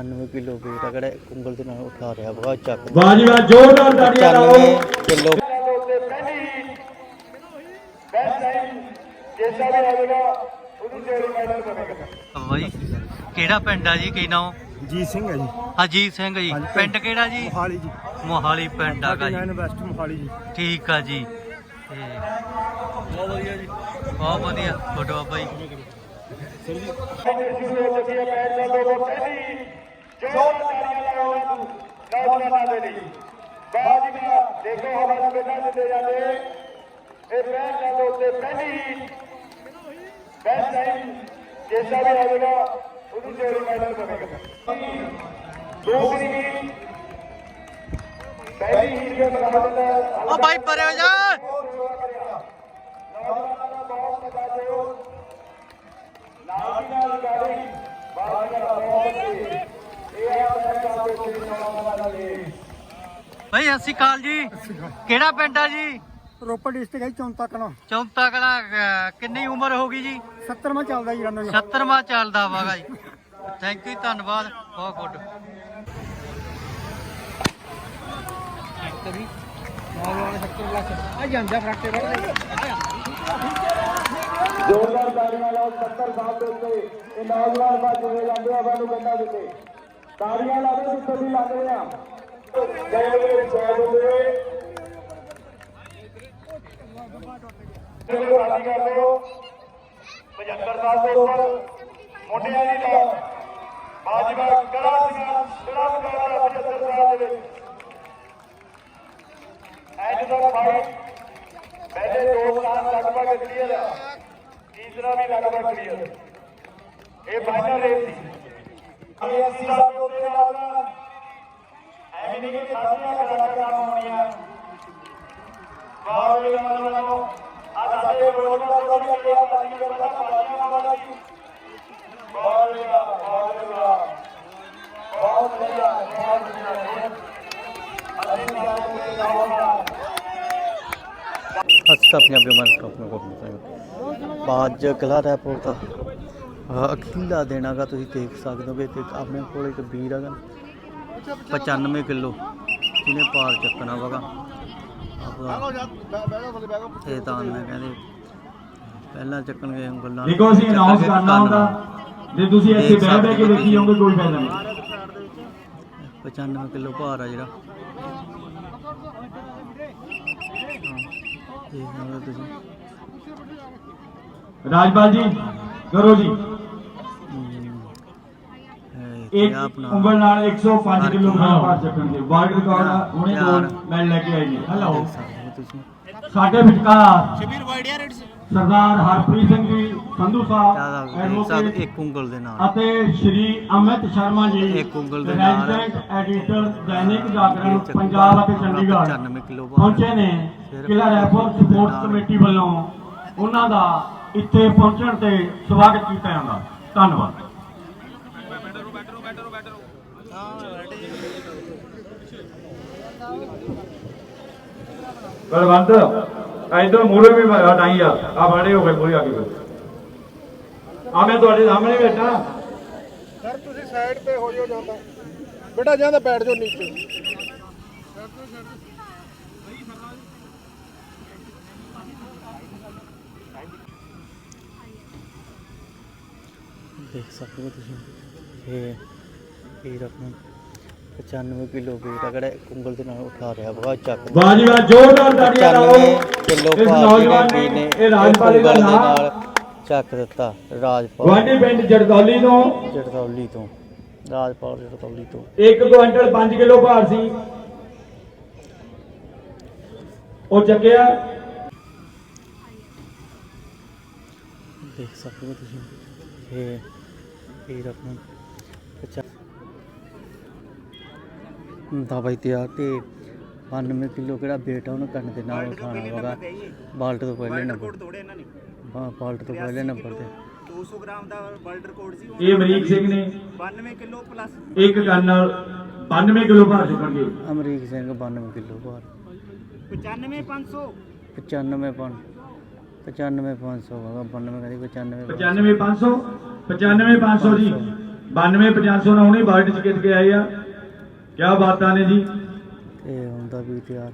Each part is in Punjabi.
99 ਕਿਲੋ weight ਆ ਕਿਹੜਾ ਉਂਗਲ ਦੇ ਨਾਲ ਉਠਾ ਰਿਹਾ ਬਗਾ ਚੱਕ ਬਾਜੀ ਬਾਜੀ ਜ਼ੋਰਦਾਰ ਤਾੜੀਆਂ ਲਾਓ 95 ਕਿਲੋ ਬਾਈ ਕਿਹੜਾ ਪਿੰਡ ਆ ਜੀ ਕੀ ਨਾਮ? ਜੀਤ ਸਿੰਘ ਹੈ ਜੀ। ਅਜੀਤ ਸਿੰਘ ਜੀ ਹਾਂਜੀ, ਪਿੰਡ ਕਿਹੜਾ ਜੀ? ਮੋਹਾਲੀ ਜੀ। ਮੋਹਾਲੀ ਪਿੰਡ ਆਗਾ ਜੀ। ਇਨਵੈਸਟ ਮੋਹਾਲੀ ਜੀ। ਠੀਕ ਆ ਜੀ। ਤੇ ਬਹੁਤ ਵਧੀਆ ਜੀ ਬਹੁਤ ਵਧੀਆ ਫੋਟੋ ਆ ਬਾਈ ਦੇਖੋ ਹਵਾਲਾ ਬੇਟਾ ਦਿੱਤੇ ਜਾਂਦੇ ਇਹ ਪਹਿਲ ਦੇ ਉੱਤੇ ਪਹਿਲੀ ਬੈਸਟ ਟਾਈਮ ਜਿਸਦਾ ਵੀ ਆਵੇਗਾ ਉਹਨੂੰ ਜੋੜੀ ਮੈਡਲ ਬਣੇਗਾ ਦੂਸਰੀ ਵੀ ਪਹਿਲੀ ਹੀਟ ਦੇ ਮੁਕਾਬਲੇ ਦਾ ਓ ਪਰੇ ਹੋ ਜਾ ਨੌਜਵਾਨਾਂ ਦਾ ਬਹੁਤ ਮਜ਼ਾ ਦਿਓ ਨਾਲ ਦੀ ਨਾਲ ਗਾੜੀ ਬਾਹਰ ਦਾ ਬਹੁਤ ਇਹ ਆਪਣਾ ਕੰਮ ਦੇ ਸ੍ਰੀ ਨੌਜਵਾਨਾਂ ਦੇ ਬਾਈ ਸਤਿ ਸ਼੍ਰੀ ਅਕਾਲ ਜੀ। ਕਿਹੜਾ ਪਿੰਡ ਆ ਜੀ? ਰੋਪੜ ਡਿਸਟ੍ਰਿਕਟ ਹੈ ਚੌਂਤਾ ਕਲਾਂ। ਚੌਂਤਾ ਕਲਾ ਕਿੰਨੀ ਉਮਰ ਹੋ ਗਈ ਜੀ? 70ਵਾਂ ਚੱਲਦਾ ਜੀ ਰੰਨੋ 70ਵਾਂ ਚੱਲਦਾ ਵਾਗਾ ਜੀ ਥੈਂਕ ਯੂ ਧੰਨਵਾਦ। ਬਹੁਤ ਗੁੱਡ ਆ ਜਾਂਦਾ ਫਰਾਟੇ ਵੜ ਜ਼ੋਰਦਾਰ ਤਾੜੀਆਂ ਲਾਓ 70 ਸਾਲ ਦੇ ਉੱਤੇ। ਇਹ ਨੌਜਵਾਨ ਬਾਜ ਜਾਂਦੇ ਆ ਬਾਨੂੰ ਬੰਦਾ ਦਿੱਤੇ ਤਾੜੀਆਂ ਲਾਓ ਜਿੱਥੇ ਵੀ ਲੱਗਦੇ ਆ। ਜੈ ਵੇ ਜੈ ਬੋਲੇ ਕਰ ਲਿਓ 75 ਸਾਲ ਦੇ ਉੱਪਰ ਮੁੰਡਿਆਂ ਦੀ ਤਾਂ ਬਾਜਵਾ ਕੜਾ ਸੀਗਾ ਕੜਾ ਮੁਕਾਬਲਾ 75 ਸਾਲ ਦੇ ਵਿੱਚ ਐਂਡ ਦਾ ਫਾਈਟ ਪਹਿਲੇ ਦੋ ਸਥਾਨ ਲਗਭਗ ਕਲੀਅਰ ਆ ਤੀਸਰਾ ਵੀ ਲਗਭਗ ਕਲੀਅਰ ਇਹ ਫਾਈਨਲ ਰੇਸ ਸੀ ਅਸੀਂ ਸਾਹਿਬ ਉਹਦੇ ਨਾਲ ਜਿੰਨੀ ਕਿ ਸਾਡੀਆਂ ਕਲਾਕਾਰਾਂ ਹੋਣੀਆਂ। ਬਾਹਰਲੇ ਮਨ ਨੂੰ ਅੱਜ ਸਾਡੇ ਬੋਲ ਦਾ ਤਾਂ ਵੀ ਅੱਗੇ ਆ ਬਾਈ ਕਰਦਾ ਨਾ ਬਾਈਆਂ ਵਾਲਾ ਜੀ। ਬਾਹਰਲੇ ਦਾ ਬਾਹਰਲੇ ਦਾ ਬਹੁਤ ਵਧੀਆ ਬਹੁਤ ਵਧੀਆ। ਅਸੀਂ ਨਾਲ ਦੇ ਜਾਵਾਂਗੇ আচ্ছা ਪੰਜਾਬੀ ਮਨ ਟੌਪ ਨੂੰ ਕੋਲ ਮਿਲਦਾ ਬਾਜ ਕਲਾ ਰੈਪੋਰਟ ਦਾ। ਅਕੀਲਾ ਦੇਣਾਗਾ ਤੁਸੀਂ ਦੇਖ ਸਕਦੇ ਹੋ ਕਿ ਆਪਣੇ ਕੋਲ ਇੱਕ ਵੀਰ ਹੈਗਾ 95 ਕਿਲੋ ਜਿਹਨੇ ਪਾਰ ਚੱਕਣਾ ਵਗਾ। ਇਹ ਤਾਂ ਮੈਂ ਕਹਿੰਦੇ ਪਹਿਲਾਂ ਚੱਕਣਗੇ ਉਂਗਲਾਂ ਦੇਖੋ ਅਸੀਂ ਅਨਾਉਂਸ ਕਰਨਾ ਹੁੰਦਾ। ਜੇ ਤੁਸੀਂ ਇੱਥੇ ਬਹਿ ਬਹਿ ਕੇ ਦੇਖੀ ਜਾਓਗੇ ਕੋਈ ਫਾਇਦਾ ਨਹੀਂ। 95 ਕਿਲੋ ਭਾਰ ਆ ਜਿਹੜਾ। ਦੇਖ ਤੁਸੀਂ। ਰਾਜਪਾਲ ਜੀ ਕਰੋ ਜੀ। ਇੱਕ ਆਪਣਾ? ਉਂਗਲ ਨਾਲ 105 ਕਿਲੋਗ੍ਰਾਮ ਭਾਰ ਚੱਕਣਗੇ ਵਰਲਡ ਰਿਕਾਰਡ ਹੁਣੇ ਦੋ ਯਾਰ। ਮੈਡਲ ਲੈ ਕੇ ਆਏ ਜੀ ਹਲੋ ਦੇਖ ਸਕਦੇ ਹੋ ਤੁਸੀਂ? ਸਾਡੇ ਵਿਚਕਾਰ ਸਰਦਾਰ ਹਰਪ੍ਰੀਤ ਸਿੰਘ ਜੀ ਸੰਧੂ ਸਾਹਿਬ ਐਡਵੋਕੇਟ ਇੱਕ ਉਂਗਲ ਦੇ ਨਾਲ। ਅਤੇ ਸ਼੍ਰੀ ਅਮਿਤ ਸ਼ਰਮਾ ਜੀ ਇੱਕ ਉਂਗਲ ਦੇ ਨਾਲ। ਰੈਜ਼ੀਡੈਂਟ ਐਡੀਟਰ ਦੈਨਿਕ ਜਾਗਰਣ ਪੰਜਾਬ ਅਤੇ ਚੰਡੀਗੜ੍ਹ 95 ਕਿਲੋ ਭਾਰ ਪਹੁੰਚੇ ਨੇ ਕਿਲਾ ਸਪੋਰਟਸ ਨਾਲ। ਕਮੇਟੀ ਵੱਲੋਂ। ਉਹਨਾਂ ਦਾ ਇੱਥੇ ਪਹੁੰਚਣ ਤੇ ਸਵਾਗਤ ਕੀਤਾ ਜਾਂਦਾ। ਧੰਨਵਾਦ। ਬਲਵੰਤ ਇਧਰ ਮੂਰੇ ਵੀ ਹਟਾਈ ਆ। ਆ ਬੜੇ ਹੋ ਗਏ ਪੂਰੀ ਆ ਗਈ ਆ ਮੈਂ ਤੁਹਾਡੇ ਸਾਹਮਣੇ ਬੈਠਾ। ਸਰ ਤੁਸੀਂ ਸਾਈਡ ਤੇ ਹੋ ਜਾਓ ਜਾਂਦਾ ਬੇਟਾ ਜਾਂਦਾ ਬੈਠ ਜਾਓ ਨੀਚੇ। ਦੇਖ ਸਕਦੇ ਹੋ ਤੁਸੀਂ। ਇਹ ਇਹ ਆਪਣਾ 95 ਕਿਲੋ weight ਆ ਕਿਹੜਾ ਉਂਗਲ ਦੇ ਨਾਲ ਉਠਾ ਰਿਹਾ ਬਗਾ ਚੱਕ ਬਾਜੀ ਬਾਜੀ ਜ਼ੋਰਦਾਰ ਤਾੜੀਆਂ ਲਾਓ। 95 ਕਿਲੋ ਭਾਰ ਜਿਹੜੇ ਨੇ ਇਹ ਰਾਜਪਾਲ ਦਾ ਨਾਮ ਨਾਲ ਚੱਕ ਦਿੱਤਾ ਰਾਜਪਾਲ। ਗੁਆਂਢੀ ਪਿੰਡ ਜੜਦੌਲੀ ਤੋਂ। ਜੜਦੌਲੀ ਤੋਂ ਰਾਜਪਾਲ ਜੜਦੌਲੀ ਤੋਂ। 1 ਕੁਇੰਟਲ 5 ਕਿਲੋ ਭਾਰ ਸੀ। ਉਹ ਚੱਕਿਆ। ਦੇਖ ਸਕਦੇ ਹੋ ਤੁਸੀਂ ਇਹ ਇਹ ਆਪਣਾ 50 ਦਾ ਬਾਈ ਤਿਆਰ ਤੇ 92 ਕਿਲੋ ਕਿਹੜਾ weight ਆ ਉਹਨੂੰ ਕਰਨ ਦੇ ਨਾਲ ਉਠਾਉਣਾ ਹੋਗਾ। ਬਾਲਟ ਤੋਂ ਪਹਿਲੇ ਨੰਬਰ ਤੋੜੇ ਇਹਨਾਂ ਨੇ। ਹਾਂ ਬਾਲਟ ਤੋਂ ਪਹਿਲੇ ਨੰਬਰ ਤੇ। 200 ਗ੍ਰਾਮ ਦਾ ਵਰਲਡ ਰਿਕਾਰਡ ਸੀ ਇਹ ਅਮਰੀਕ ਸਿੰਘ ਨੇ। 92 ਕਿਲੋ ਪਲੱਸ ਇੱਕ ਗਨ ਨਾਲ 92 ਕਿਲੋ ਭਾਰ ਚੁੱਕਣਗੇ ਅਮਰੀਕ ਸਿੰਘ 92 ਕਿਲੋ ਭਾਰ। 95500 95 ਪੌਂਡ 95 500 ਹੋਗਾ 92 ਕਹਿੰਦੀ 95 95500 95500 ਜੀ। 92519 ਵਰਲਡ ਚ ਜਿੱਤ ਕੇ ਆਏ ਆ। ਕੀ ਬਾਤਾਂ ਨੇ ਜੀ? ਇਹ ਹੁੰਦਾ ਵੀ ਤਿਆਰ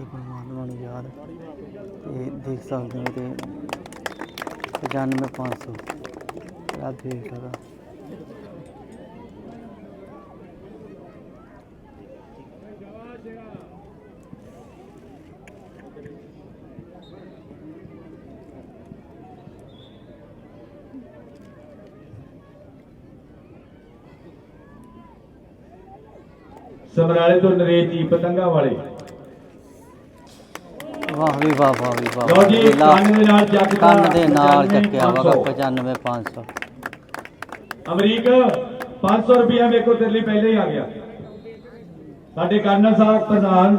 ਕਿ ਪਰਮਾਤਮਾ ਨੂੰ ਯਾਦ ਤੇ ਦੇਖ ਸਕਦੇ ਹੋ ਤੇ 95500 ਆ ਦੇਖ ਲਗਾ ਸਮਰਾਲੇ ਤੋਂ ਨਰੇਸ਼ ਜੀ, ਪਤੰਗਾ ਵਾਲੇ। ਵਾਹ ਵੀ ਵਾਹ ਵਾਹ ਵੀ ਵਾਹ। ਲਓ ਜੀ ਕੰਨ ਦੇ ਨਾਲ ਚੱਕ ਕੰਨ ਦੇ ਨਾਲ ਚੱਕਿਆ ਵਾ 95500 95500 ਅਮਰੀਕ 500 ਰੁਪਇਆ ਵੇਖੋ ਤੇਰੇ ਲਈ ਪਹਿਲੇ ਹੀ ਆ ਗਿਆ। ਸਾਡੇ ਕਰਨਲ ਸਾਹਿਬ ਪ੍ਰਧਾਨ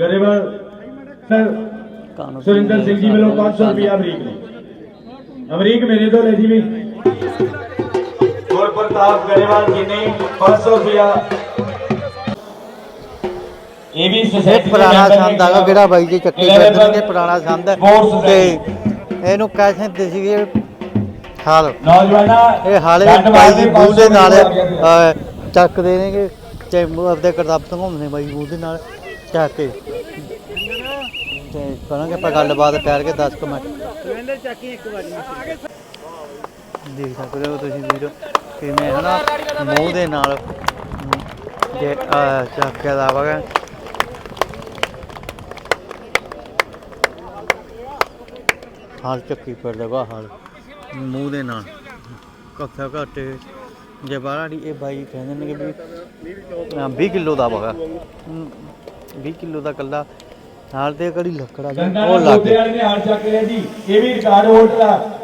ਗਰੇਵਾਲ ਸਰ ਕਾਨੂੰ ਸੁਰਿੰਦਰ ਸਿੰਘ ਜੀ ਵੱਲੋਂ 500 ਰੁਪਇਆ ਅਮਰੀਕ ਨੂੰ। ਅਮਰੀਕ ਮੇਰੇ ਤੋਂ ਲੈ ਜੀ ਵੀ। ਪ੍ਰਤਾਪ ਗਰੇਵਾਲ ਜੀ ਨੇ 500 ਰੁਪਇਆ ਇਹ ਵੀ ਇਹ ਦੇ ਪੁਰਾਣਾ ਨੇ ਸੰਦ ਹੈਗਾ ਕਿਹੜਾ ਬਾਈ ਜੀ ਚੱਕੀ ਨੇ ਪੁਰਾਣਾ ਸੰਦ ਹੈ। ਤੇ ਇਹਨੂੰ ਕਹਿ ਸਕਦੇ ਸੀਗੇ ਹਾਲ। ਨੌਜਵਾਨਾਂ ਇਹ ਹਾਲੇ ਬਾਈ ਜੀ ਮੂੰਹ ਦੇ 500 ਨਾਲ ਚੱਕਦੇ ਨੇਗੇ ਤੇ ਮੂੰਹ ਆਪਦੇ ਕਰਤੱਵ ਤੋਂ ਘੁੰਮਦੇ ਬਾਈ ਮੂੰਹ ਦੇ ਨਾਲ ਚੱਕ ਕੇ। ਤੇ ਕਰਾਂਗੇ ਆਪਾਂ ਗੱਲਬਾਤ ਕਰ ਕੇ 10 ਕੁ ਮਿੰਟ। ਸੁਰਿੰਦਰ ਚੱਕੀ ਇੱਕ ਵਾਰੀ। ਦੇਖ ਸਕਦੇ ਹੋ ਤੁਸੀਂ ਵੀਰ ਕਿਵੇਂ ਹਨਾ ਮੂੰਹ ਦੇ ਨਾਲ। ਜੇ ਚੱਕ ਕੇ ਲਾਵਾਂਗੇ। ਹਾਲ ਚੱਕੀ ਪਰ ਲਗਾ ਹਾਲ। ਮੂੰਹ ਦੇ ਨਾਲ। ਕੱਥਾ ਘਾਟੇ ਜੇ ਬਾਹਰੀ ਇਹ ਬਾਈ ਕਹਿੰਦੇ ਨੇ ਕਿ ਵੀ ਅਹ 20 ਕਿਲੋ ਦਾ ਵਗਾ 20 ਕਿਲੋ ਦਾ ਕੱਲਾ ਨਾਲ ਤੇ ਕੜੀ ਲੱਕੜਾ ਉਹ ਲੱਗ ਨੇ ਚੱਕ ਲਿਆ ਜੀ। ਇਹ ਵੀ ਰਿਕਾਰਡ ਹੋਲਡ ਦਾ